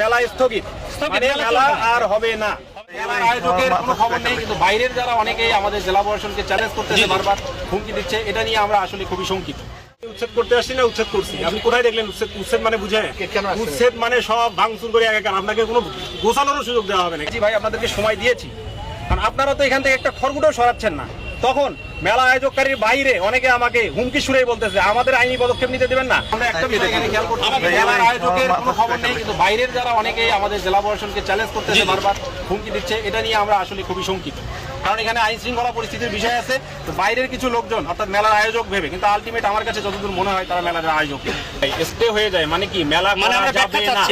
মেলা স্থগিত। মানে মেলা। আর হবে না। মেলার আয়োজকের কোনো খবর নেই কিন্তু বাইরের যারা অনেকেই আমাদের জেলা প্রশাসনকে চ্যালেঞ্জ করতেছে বারবার হুমকি দিচ্ছে এটা নিয়ে আমরা আসলে খুবই শঙ্কিত। উচ্ছেদ করতে আসছি না উচ্ছেদ করছি। আপনি কোথায় দেখলেন উচ্ছেদ? উচ্ছেদ মানে বুঝে? উচ্ছেদ মানে সব ভাঙচুর করে একাকার। আপনাকে কোনো গোছানোরও সুযোগ দেওয়া হবে না। জি ভাই আপনাদেরকে সময় দিয়েছি। কারণ আপনারা তো এখান থেকে একটা খড়গুটাও সরাচ্ছেন না। তখন মেলা আয়োজককারীর বাইরে অনেকে আমাকে হুমকি সুরেই বলতেছে আমাদের আইনি পদক্ষেপ নিতে দেবেন না। আমরা একটা বিষয় এখানে খেয়াল করতে হবে। মেলার আয়োজকের কোনো খবর নেই কিন্তু বাইরের যারা অনেকেই আমাদের জেলা প্রশাসনকে চ্যালেঞ্জ করতেছে বারবার হুমকি দিচ্ছে এটা নিয়ে আমরা আসলে খুবই শঙ্কিত। কারণ এখানে আইন শৃঙ্খলা পরিস্থিতির বিষয় আছে তো বাইরের কিছু লোকজন অর্থাৎ মেলার আয়োজক ভেবে কিন্তু আলটিমেট আমার কাছে যতদূর মনে হয় তারা মেলার আয়োজক। স্টে হয়ে যায় মানে কি? মেলা মানে আমরা যাবে না।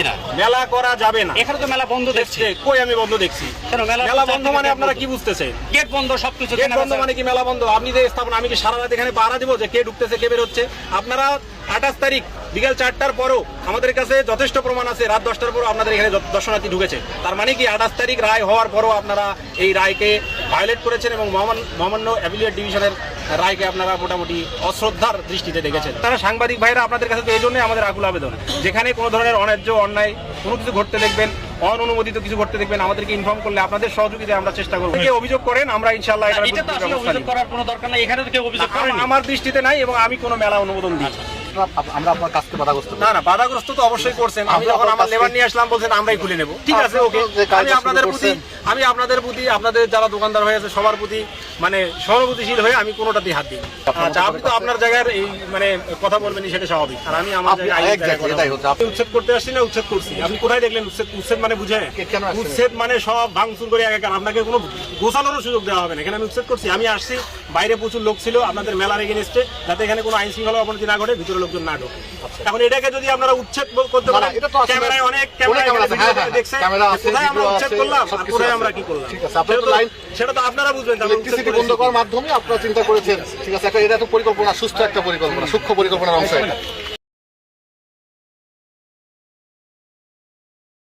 মেলা করা যাবে না। এখানে তো মেলা বন্ধ দেখছে। কই আমি বন্ধ দেখছি? মেলা মেলা বন্ধ মানে আপনারা কি বুঝতেছেন? গেট বন্ধ সবকিছু গেট বন্ধ মানে কি? মেলা বন্ধ। আপনি যে স্থাপন, আমি কি সারা রাত এখানে পাহারা দিব যে কে ঢুকতেছে, কে বের হচ্ছে? আপনারা আঠাশ তারিখ, বিকাল চারটার পরও আমাদের কাছে যথেষ্ট প্রমাণ আছে, রাত দশটার পরও আপনাদের এখানে দর্শনার্থী ঢুকেছে। তার মানে কি, আঠাশ তারিখ রায় হওয়ার পরও আপনারা এই রায়কে ভায়োলেট করেছেন এবং মহামান- মহামান্য অ্যাভিলিয়েট ডিভিশনের রায়কে আপনারা মোটামুটি অশ্রদ্ধার দৃষ্টিতে দেখেছেন। তারা সাংবাদিক ভাইরা আপনাদের কাছে তো এই জন্যই আমাদের আকুল আবেদন, যেখানে কোনো ধরনের অন্যায্য, অন্যায় কোনো কিছু ঘটতে দেখবেন অননুমোদিত কিছু ঘটতে দেখবেন আমাদেরকে ইনফর্ম করলে আপনাদের সহযোগিতায় আমরা চেষ্টা করব। কে অভিযোগ করেন আমরা ইনশাল্লাহ এটা তো আসলে অভিযোগ করার কোনো দরকার নাই এখানে তো কেউ অভিযোগ করেন। আম- আমার দৃষ্টিতে নাই এবং আমি কোনো মেলা অনুমোদন দিই আমরা আপনার কাজকে বাধাগ্রস্ত না না বাধাগ্রস্ত তো অবশ্যই করছেন। আমি যখন আমার লেবার নিয়ে আসলাম বলছেন আমরাই খুলে নেব। ঠিক আছে ওকে আমি আপনাদের প্রতি আমি আপনাদের প্রতি আপনাদের যারা দোকানদার হয়ে আছে সবার প্রতি মানে সহানুভূতিশীল হয়ে আমি কোনোটাতেই হাত দিই আচ্ছা আপনি তো আপনার জায়গার এই মানে কথা বলবেন সেটা স্বাভাবিক। আর আমি আমার জায়গায় উচ্ছেদ করতে আসছি না উচ্ছেদ করছি। আপনি কোথায় দেখলেন উচ্ছেদ? উচ্ছেদ মানে বুঝে উচ্ছেদ মানে সব ভাঙচুর করে একাকার। আপনাকে কোনো গোছানোরও সুযোগ দেওয়া হবে না। এখানে আমি উচ্ছেদ করছি। আমি আসছি বাইরে প্রচুর লোক ছিল আপনাদের মেলার এগেনস্টে যাতে এখানে কোনো আইন শৃঙ্খলা অবনতি না ঘটে ভিতরে লোকজন না ঢোকে। এখন এটাকে যদি আপনারা উচ্ছেদ করতে পারেন ক্যামেরায় অনেক ক্যামেরা হ্যাঁ, হ্যাঁ, দেখছে কোথায় আমরা উচ্ছেদ করলাম আর কোথায় আমরা কি করলাম? সেটা তো আপনারা বুঝবেন করেছি বন্ধ করার মাধ্যমে আপনারা চিন্তা করেছেন ঠিক আছে একটা এটা তো পরিকল্পনা সুস্থ একটা পরিকল্পনা সূক্ষ্ম পরিকল্পনার অংশ এটা।